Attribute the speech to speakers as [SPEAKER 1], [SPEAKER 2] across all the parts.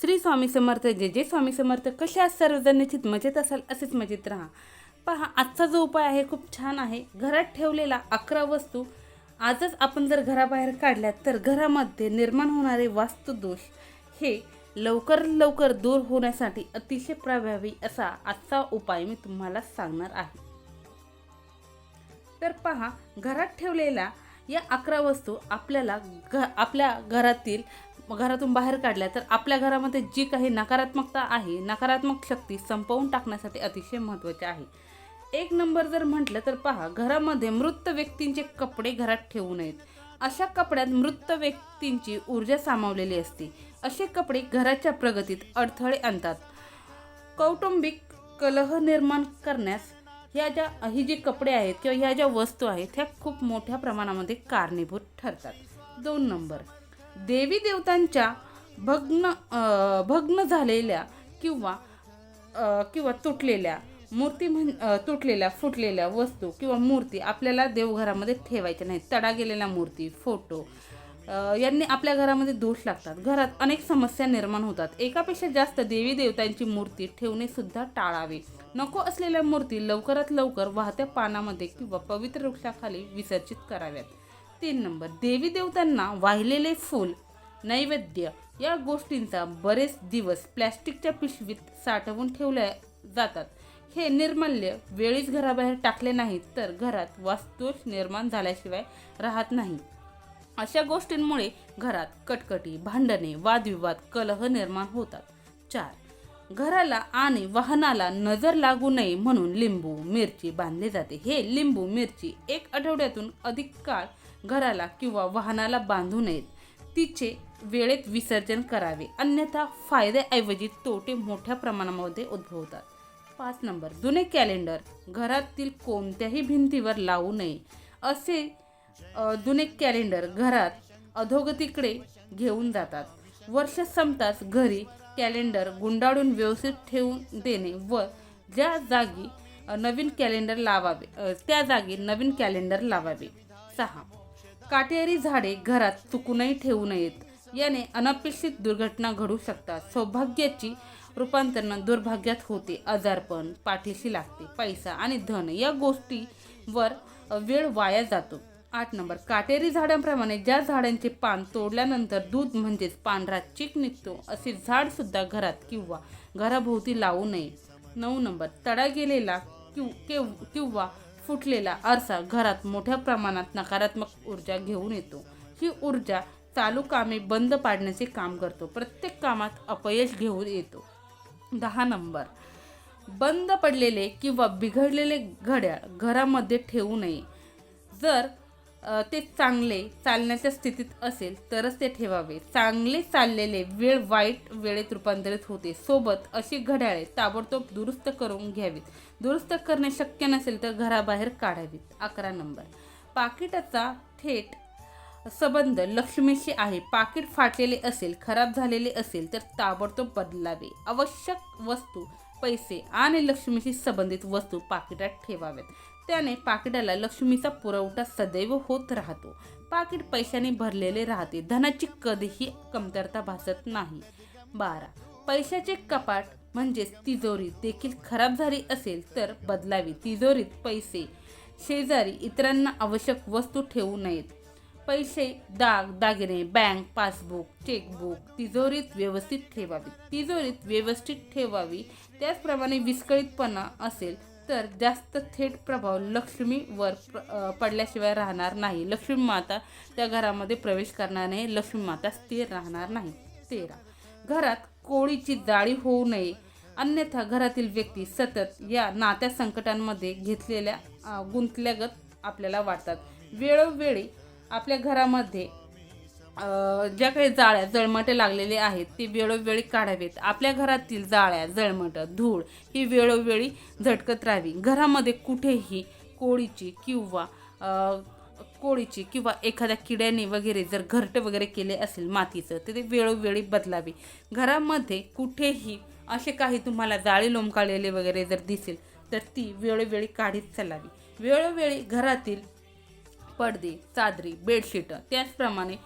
[SPEAKER 1] श्री स्वामी समर्थ जे जे स्वामी समर्थ कशा सर्वजण निश्चित मजेत असाल असेच मजेत राहा. पहा आजचा जो उपाय आहे खूप छान आहे. घरात ठेवलेला अकरा वस्तू आजच आपण जर घराबाहेर काढल्या तर घरामध्ये निर्माण होणारे वास्तुदोष हे लवकर लवकर दूर होण्यासाठी अतिशय प्रभावी असा आजचा उपाय मी तुम्हाला सांगणार आहे. तर पहा घरात ठेवलेल्या या अकरा वस्तू आपल्याला घ आपल्या घरातील घरातून बाहेर काढल्या तर आपल्या घरामध्ये जी काही नकारात्मकता आहे नकारात्मक शक्ती संपवून टाकण्यासाठी अतिशय महत्त्वाचे आहे. एक नंबर जर म्हटलं तर पहा घरामध्ये मृत व्यक्तींचे कपडे घरात ठेवू नयेत. अशा कपड्यात मृत व्यक्तींची ऊर्जा सामावलेली असते. असे कपडे घराच्या प्रगतीत अडथळे आणतात. कौटुंबिक कलह निर्माण करण्यास ह्या ज्या ही जी कपडे आहेत किंवा ह्या ज्या वस्तू आहेत ह्या खूप मोठ्या प्रमाणामध्ये कारणीभूत ठरतात. दोन नंबर. देवी देवतांच्या भग्न भग्न झालेल्या किंवा किंवा तुटलेल्या मूर्ती म्हण तुटलेल्या फुटलेल्या वस्तू किंवा मूर्ती आपल्याला देवघरामध्ये ठेवायच्या नाहीत. तडा गेलेल्या मूर्ती फोटो यांनी आपल्या घरामध्ये दोष लागतात. घरात अनेक समस्या निर्माण होतात. एकापेक्षा जास्त देवी देवतांची मूर्ती ठेवणेसुद्धा टाळावे. नको असलेल्या मूर्ती लवकरात लवकर वाहत्या पानामध्ये किंवा पवित्र वृक्षाखाली विसर्जित कराव्यात. तीन नंबर. देवी देवतांना वाहिलेले फूल नैवेद्य या गोष्टींचा बरेच दिवस प्लॅस्टिकच्या पिशवीत साठवून ठेवल्या जातात. हे निर्मल्य वेळीच घराबाहेर टाकले नाहीत तर घरात वास्तुदोष निर्माण झाल्याशिवाय राहत नाही. अशा गोष्टींमुळे घरात कटकटी भांडणे वादविवाद कलह निर्माण होतात. चार घराला आणि वाहनाला नजर लागू नये म्हणून लिंबू मिरची बांधले जाते. हे लिंबू मिरची एक आठवड्यातून अधिक काळ घराला किंवा वाहनाला बांधू नयेत. तिचे वेळेत विसर्जन करावे. अन्यथा फायद्याऐवजी तोटे मोठ्या प्रमाणामध्ये उद्भवतात. पाच नंबर. जुने कॅलेंडर घरातील कोणत्याही भिंतीवर लावू नये. असे जुने कॅलेंडर घरात अधोगतीकडे घेऊन जातात. वर्ष संपताच घरी कॅलेंडर गुंडाळून व्यवस्थित ठेवून देणे व ज्या जागी नवीन कॅलेंडर लावावे त्या जागी नवीन कॅलेंडर लावावे. सहा. काटेरी झाडे घरात चुकूनही ठेवू नयेत. याने अनपेक्षित दुर्घटना घडू शकतात. सौभाग्याची रूपांतरण दुर्भाग्यात होते. आजारपण पाठीशी लागते. पैसा आणि धन या गोष्टीवर वेळ वाया जातो. आठ नंबर. काटेरी झाडांप्रमाणे ज्या झाडांचे पान तोडल्यानंतर दूध म्हणजेच पांढरा चीक निघतो असे झाडसुद्धा घरात किंवा घराभोवती लावू नये. नऊ नंबर. तडा गेलेला केव- किंवा फुटलेला आरसा घरात मोठ्या प्रमाणात नकारात्मक ऊर्जा घेऊन येतो. ही ऊर्जा चालू कामे बंद पाडण्याचे काम करतो. प्रत्येक कामात अपयश घेऊन येतो. दहा नंबर. बंद पडलेले किंवा बिघडलेले घड्याळ घरामध्ये ठेवू नये. जर ते चांगले चालण्याच्या स्थितीत असेल तरच ते ठेवावे. चांगले चाललेले वेळ वाईट वेळेत रूपांतरित होते. सोबत अशी घड्याळे ताबडतोब दुरुस्त करून घ्यावीत. दुरुस्त करणे शक्य नसेल तर घराबाहेर काढावीत. अकरा नंबर. पाकिटाचा थेट संबंध लक्ष्मीशी आहे. पाकिट फाटलेले असेल खराब झालेले असेल तर ताबडतोब बदलावे. आवश्यक वस्तू पैसे आणि लक्ष्मीशी संबंधित वस्तू पाकिटात ठेवाव्यात. त्याने पाकिटाला लक्ष्मीचा पुरवठा सदैव होत राहतो. पाकिट पैशाने भरलेले राहते. धनाची कधीही कमतरता भासत नाही. बारा. पैशाचे कपाट म्हणजेच तिजोरी देखील खराब झाली असेल तर बदलावी. तिजोरीत पैसे शेजारी इतरांना आवश्यक वस्तू ठेवू नयेत. पैसे दाग दागिने बँक पासबुक चेकबुक तिजोरीत व्यवस्थित ठेवावी. तिजोरीत व्यवस्थित ठेवावी. त्याचप्रमाणे विस्कळीतपणा असेल तर जास्त थेट प्रभाव लक्ष्मीवर प्र पडल्याशिवाय राहणार नाही. लक्ष्मी माता त्या घरामध्ये प्रवेश करणार नाही. लक्ष्मी माता स्थिर राहणार नाही. तेरा. घरात कोळीची जाळी होऊ नये. अन्यथा घरातील व्यक्ती सतत या नात्या संकटांमध्ये घेतलेल्या गुंतल्यागत आपल्याला वाटतात. वेळोवेळी आपल्या घरामध्ये ज्या काही जाळ्या जळमटे लागलेले आहेत ते वेळोवेळी काढावेत. आपल्या घरातील जाळ्या जळमटं धूळ ही वेळोवेळी झटकत राहावी. घरामध्ये कुठेही कोळीची किंवा कोळीची किंवा एखाद्या किड्याने वगैरे जर घरटं वगैरे केले असेल मातीचं तर ते वेळोवेळी बदलावे. घरामध्ये कुठेही असे काही तुम्हाला जाळी लोंबकाळलेले वगैरे जर दिसेल तर ती वेळोवेळी काढीत चालावी. वेळोवेळी घरातील पडदे चादरी बेडशीट त्याचप्रमाणे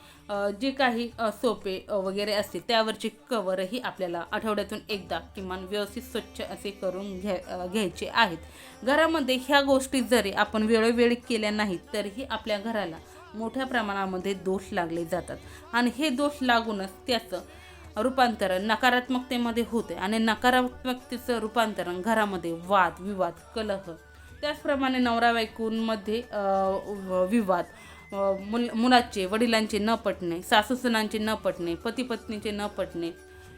[SPEAKER 1] जे काही सोपे वगैरे असतील त्यावरचे कवरही आपल्याला आठवड्यातून एकदा किमान व्यवस्थित स्वच्छ असे करून घ्या घ्यायचे आहेत. घरामध्ये ह्या गोष्टी जरी आपण वेळोवेळी केल्या नाहीत तरीही आपल्या घराला मोठ्या प्रमाणामध्ये दोष लागले जातात. आणि हे दोष लागूनच त्याचं रूपांतरण नकारात्मकतेमध्ये होते. आणि नकारात्मकतेचं रूपांतरण घरामध्ये वाद विवाद कलह त्याचप्रमाणे नवरा बायकोंमध्ये विवाद. मुल मुलाचे वडिलांचे न पटणे सासूसुनांचे न पटणे पती पत्नीचे न पटणे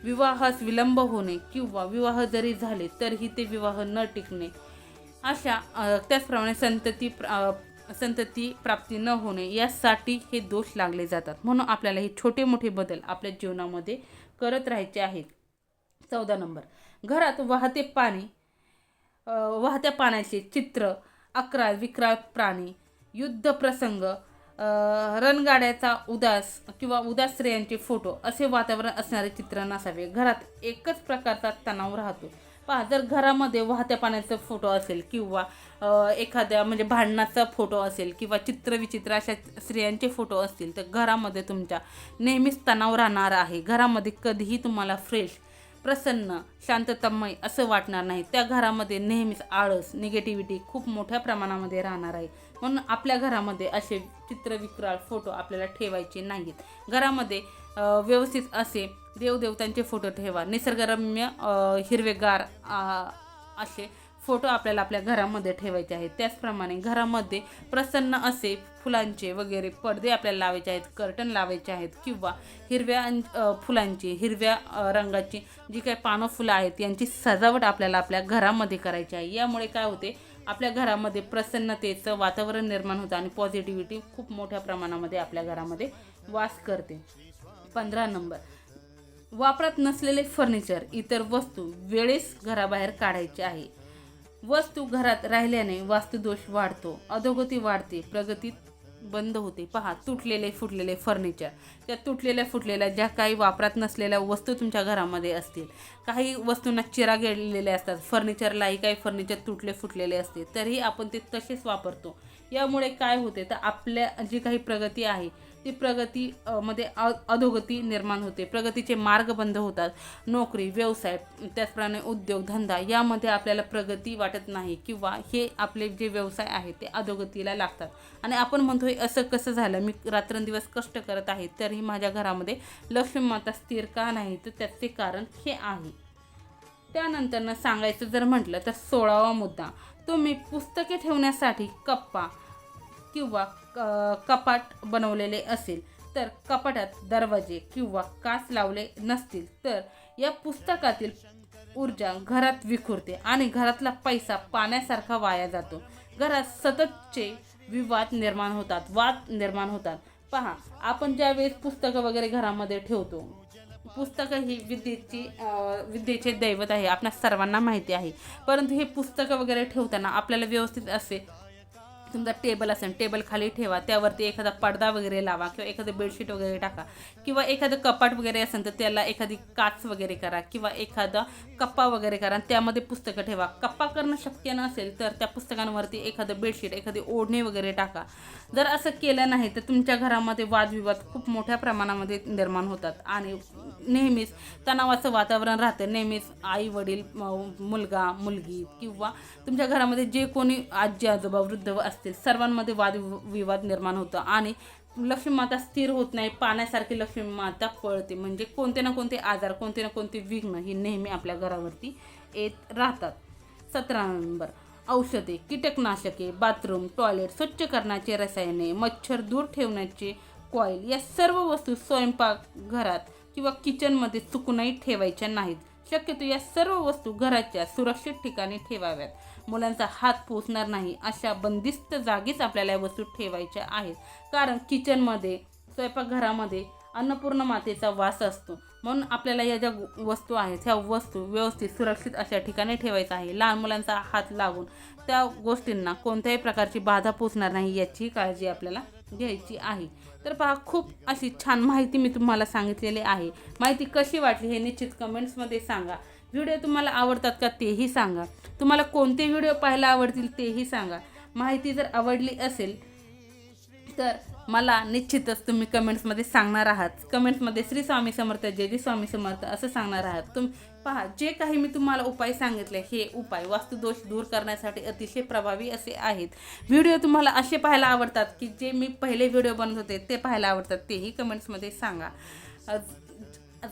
[SPEAKER 1] विवाहास विलंब होणे किंवा विवाह जरी झाले तरीही ते विवाह न टिकणे अशा त्याचप्रमाणे संतती प्रा संतती प्राप्ती न होणे यासाठी हे दोष लागले जातात. म्हणून आपल्याला हे छोटे मोठे बदल आपल्या जीवनामध्ये करत राहायचे आहेत. चौदा नंबर. घरात वाहते पाणी वाहत्या पाण्याचे चित्र अकरा विक्राळ प्राणी युद्ध प्रसंग रणगाड्याचा उदास किंवा उदास स्त्रियांचे फोटो असे वातावरण असणारे चित्र नसावे. घरात एकच प्रकारचा तणाव राहतो. पहा जर घरामध्ये वाहत्या पाण्याचा फोटो असेल किंवा एखाद्या म्हणजे भांडणाचा फोटो असेल किंवा चित्रविचित्र अशा स्त्रियांचे फोटो असतील तर घरामध्ये तुमच्या नेहमीच तणाव राहणार आहे. घरामध्ये कधीही तुम्हाला फ्रेश प्रसन्न शांततमय असं वाटणार नाही. त्या घरामध्ये नेहमीच आळस निगेटिव्हिटी खूप मोठ्या प्रमाणामध्ये राहणार आहे. म्हणून आपल्या घरामध्ये असे चित्रविक्राळ फोटो आपल्याला ठेवायचे नाहीत. घरामध्ये व्यवस्थित असे देवदेवतांचे फोटो ठेवा. निसर्गरम्य हिरवेगार असे फोटो आपल्याला आपल्या घरामध्ये ठेवायचे आहेत. त्याचप्रमाणे घरामध्ये प्रसन्न असे फुलांचे वगैरे पडदे आपल्याला लावायचे आहेत कर्टन लावायचे आहेत किंवा हिरव्या फुलांची हिरव्या रंगाची जी काही पानं फुलं आहेत यांची सजावट आपल्याला आपल्या घरामध्ये करायची आहे. यामुळे काय होते आपल्या घरामध्ये प्रसन्नतेचं वातावरण निर्माण होतं आणि पॉझिटिव्हिटी खूप मोठ्या प्रमाणामध्ये आपल्या घरामध्ये वास करते. पंधरा नंबर. वापरात नसलेले फर्निचर इतर वस्तू वेळेस घराबाहेर काढायचे आहे. वस्तू घरात राहिल्याने वास्तुदोष वाढतो अधोगती वाढते प्रगती बंद होते. पहा तुटलेले फुटलेले फर्निचर त्या तुटलेल्या फुटलेल्या ज्या काही वापरात नसलेल्या वस्तू तुमच्या घरामध्ये असतील. काही वस्तूंना चिरा गेलेल्या असतात. फर्निचरलाही काही फर्निचर तुटले फुटलेले असते. तरीही आपण ते तसेच वापरतो. यामुळे काय होते? तर आपल्या जी काही प्रगती आहे ती प्रगती मध्ये अ- अधोगती निर्माण होते. प्रगतीचे मार्ग बंद होतात. नोकरी व्यवसाय त्याचप्रमाणे उद्योग धंदा यामध्ये आपल्याला प्रगती वाटत नाही किंवा हे आपले जे व्यवसाय आहेत ते अधोगतीला लागतात. आणि आपण म्हणतो असं कसं झालं? मी रात्रंदिवस कष्ट करत आहे तरीही माझ्या घरामध्ये लक्ष्मी माता स्थिर का नाही? तर त्याचे कारण हे आहे. त्यानंतरनं सांगायचं जर म्हटलं तर सोळावा मुद्दा. तुम्ही पुस्तके ठेवण्यासाठी कप्पा किंवा कपाट बनवलेले असेल तर कपाटात दरवाजे किंवा काच लावले नसतील तर या पुस्तकातील ऊर्जा घरात विखुरते आणि घरातला पैसा पाण्यासारखा वाया जातो. घरात सततचे विवाद निर्माण होतात वाद निर्माण होतात. पहा आपण ज्यावेळेस पुस्तकं वगैरे घरामध्ये ठेवतो पुस्तकं ही विद्येची विद्येचे दैवत आहे आपल्या सर्वांना माहिती आहे. परंतु हे पुस्तकं वगैरे ठेवताना आपल्याला व्यवस्थित असे तुमचा टेबल असेल टेबल खाली ठेवा त्यावरती एखादा पडदा वगैरे लावा किंवा एखादं बेडशीट वगैरे टाका. किंवा एखादं कपाट वगैरे असेल तर त्याला एखादी काच वगैरे करा किंवा एखादा कप्पा वगैरे करा. आणि त्यामध्ये पुस्तकं ठेवा. कप्पा करणं शक्य नसेल तर त्या पुस्तकांवरती एखादं बेडशीट एखादी ओढणी वगैरे टाका. जर असं केलं नाही तर तुमच्या घरामध्ये वादविवाद खूप मोठ्या प्रमाणामध्ये निर्माण होतात. आणि नेहमीच तणावाचं वातावरण राहतं. नेहमीच आई वडील मुलगा मुलगी किंवा तुमच्या घरामध्ये जे कोणी आजी आजोबा वृद्ध असतील. सर्वांमध्ये वादविवाद निर्माण होतं आणि लक्ष्मी माता स्थिर होत नाही पाण्यासारखी लक्ष्मी माता पळते. म्हणजे कोणते ना कोणते आजार कोणते ना कोणते विघ्न ही नेहमी आपल्या घरावरती येत राहतात. सतरा नोव्हेंबर. औषधे कीटकनाशके बाथरूम टॉयलेट स्वच्छ करण्याचे रसायने मच्छर दूर ठेवण्याचे कॉईल या सर्व वस्तू स्वयंपाक घरात किंवा किचनमध्ये चुकूनही ठेवायच्या नाहीत. शक्यतो या सर्व वस्तू घराच्या सुरक्षित ठिकाणी ठेवाव्यात. मुलांचा हात पोचणार नाही अशा बंदिस्त जागीच आपल्याला या वस्तू ठेवायच्या आहेत. कारण किचनमध्ये स्वयंपाकघरामध्ये अन्नपूर्ण मातेचा वास असतो. म्हणून आपल्याला या ज्या वस्तू आहेत ह्या वस्तू व्यवस्थित सुरक्षित अशा ठिकाणी ठेवायचं आहे. लहान मुलांचा हात लागून त्या गोष्टींना कोणत्याही प्रकारची बाधा पोचणार नाही याची काळजी आपल्याला घ्यायची आहे. तर पहा खूप अशी छान माहिती मी तुम्हाला सांगितलेली आहे. माहिती कशी वाटली हे निश्चित कमेंट्समध्ये सांगा. व्हिडिओ तुम्हाला आवडतात का तेही सांगा. तुम्हाला कोणते व्हिडिओ पाहायला आवडतील तेही सांगा. माहिती जर आवडली असेल तर मला निश्चितच तुम्ही कमेंट्समध्ये सांगणार आहात. कमेंट्समध्ये श्री स्वामी समर्थ जय जय स्वामी समर्थ असं सांगणार आहात. तुम पहा जे काही मी तुम्हाला उपाय सांगितले हे उपाय वास्तुदोष दूर करण्यासाठी अतिशय प्रभावी असे आहेत. व्हिडिओ तुम्हाला असे पाहायला आवडतात की जे मी पहिले व्हिडिओ बनवत होते ते पाहायला आवडतात तेही कमेंट्समध्ये सांगा.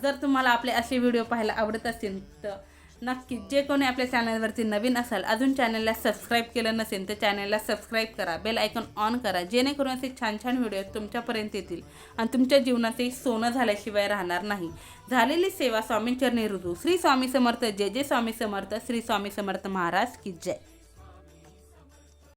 [SPEAKER 1] जर तुम्हाला आपले असे व्हिडिओ पाहायला आवडत असतील तर नक्की जे कोणी आपल्या चॅनलवरती नवीन असाल अजून चॅनलला सबस्क्राईब केलं नसेल तर चॅनलला सबस्क्राईब करा. बेल आयकॉन ऑन करा. जेणेकरून असे छान छान व्हिडिओ तुमच्यापर्यंत येतील आणि तुमच्या जीवनातही सोनं झाल्याशिवाय राहणार नाही. झालेली सेवा स्वामींचरणी रुजू श्री स्वामी समर्थ. जय जय स्वामी समर्थ. श्री स्वामी समर्थ महाराज की जय.